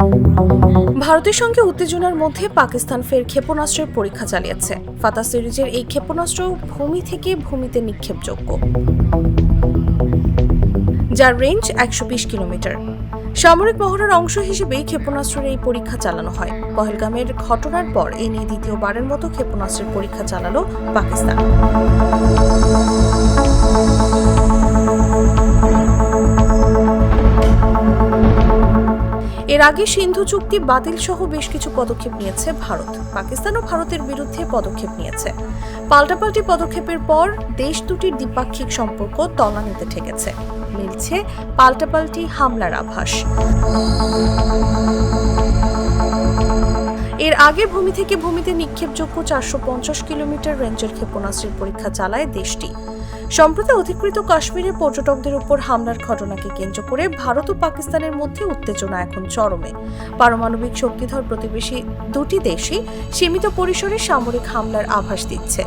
ভারতের সঙ্গে উত্তেজনার মধ্যে পাকিস্তান ফের ক্ষেপণাস্ত্রের পরীক্ষা চালিয়েছে। ফাতা সিরিজের এই ক্ষেপণাস্ত্র ভূমি থেকে ভূমিতে নিক্ষেপযোগ্য। যার রেঞ্জ একশো বিশ কিলোমিটার। সামরিক মহড়ার অংশ হিসেবে ক্ষেপণাস্ত্রের এই পরীক্ষা চালানো হয়। পহেলগামের ঘটনার পর এ নিয়ে দ্বিতীয়বারের মতো ক্ষেপণাস্ত্রের পরীক্ষা চালালো পাকিস্তান। এর আগে সিন্ধু চুক্তি বাতিল সহ বেশ কিছু পদক্ষেপ নিয়েছে ভারত। পাকিস্তানও ভারতের বিরুদ্ধে পদক্ষেপ নিয়েছে। পাল্টাপাল্টি পদক্ষেপের পর দেশ দুটির দ্বিপাক্ষিক সম্পর্ক তলানিতে ঠেকেছে। মিলছে পাল্টাপাল্টি হামলার আভাস। আগে ভূমি থেকে ভূমিতে নিক্ষেপযোগ্য চারশো পঞ্চাশ কিলোমিটার রেঞ্জের ক্ষেপণাস্ত্রের পরীক্ষা চালায় দেশটি। সম্প্রতি অধিকৃত কাশ্মীরে পর্যটকদের উপর হামলার ঘটনাকে কেন্দ্র করে ভারত ও পাকিস্তানের মধ্যে উত্তেজনা এখন চরমে। পারমাণবিক শক্তিধর প্রতিবেশী দুটি দেশই সীমিত পরিসরে সামরিক হামলার আভাস দিচ্ছে।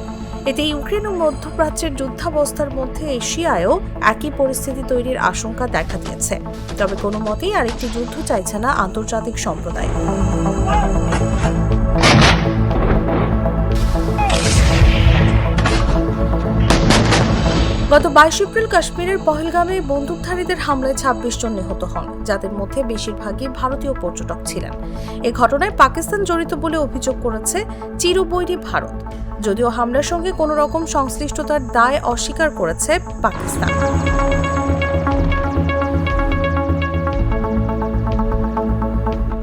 এতে ইউক্রেন ও মধ্যপ্রাচ্যের যুদ্ধাবস্থার মধ্যে এশিয়ায়ও একই পরিস্থিতি তৈরির আশঙ্কা দেখা দিয়েছে। তবে কোনো মতেই আরেকটি যুদ্ধ চাইছে না আন্তর্জাতিক সম্প্রদায়। গত বাইশ এপ্রিল কাশ্মীরের পহেলগামে বন্দুকধারীদের হামলায় ছাব্বিশ জন নিহত হন, যাদের মধ্যে বেশিরভাগই ভারতীয় পর্যটক ছিলেন। এ ঘটনায় পাকিস্তান জড়িত বলে অভিযোগ করেছে চিরবৈরী ভারত। যদিও হামলার সঙ্গে কোনো রকম সংশ্লিষ্টতার দায় অস্বীকার করেছে পাকিস্তান।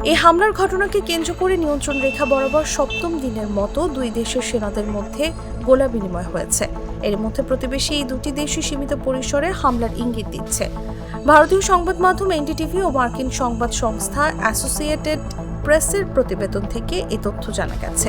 এই হামলার ঘটনাকে কেন্দ্র করে নিয়ন্ত্রণ রেখা বরাবর সপ্তম দিনের মতো দুই দেশের সেনাদের মধ্যে গোলা বিনিময় হয়েছে। এর মধ্যে প্রতিবেশী এই দুটি দেশই সীমিত পরিসরে হামলার ইঙ্গিত দিচ্ছে। ভারতীয় সংবাদ মাধ্যম এনডিটিভি ও মার্কিন সংবাদ সংস্থা অ্যাসোসিয়েটেড প্রেসের প্রতিবেদন থেকে এ তথ্য জানা গেছে।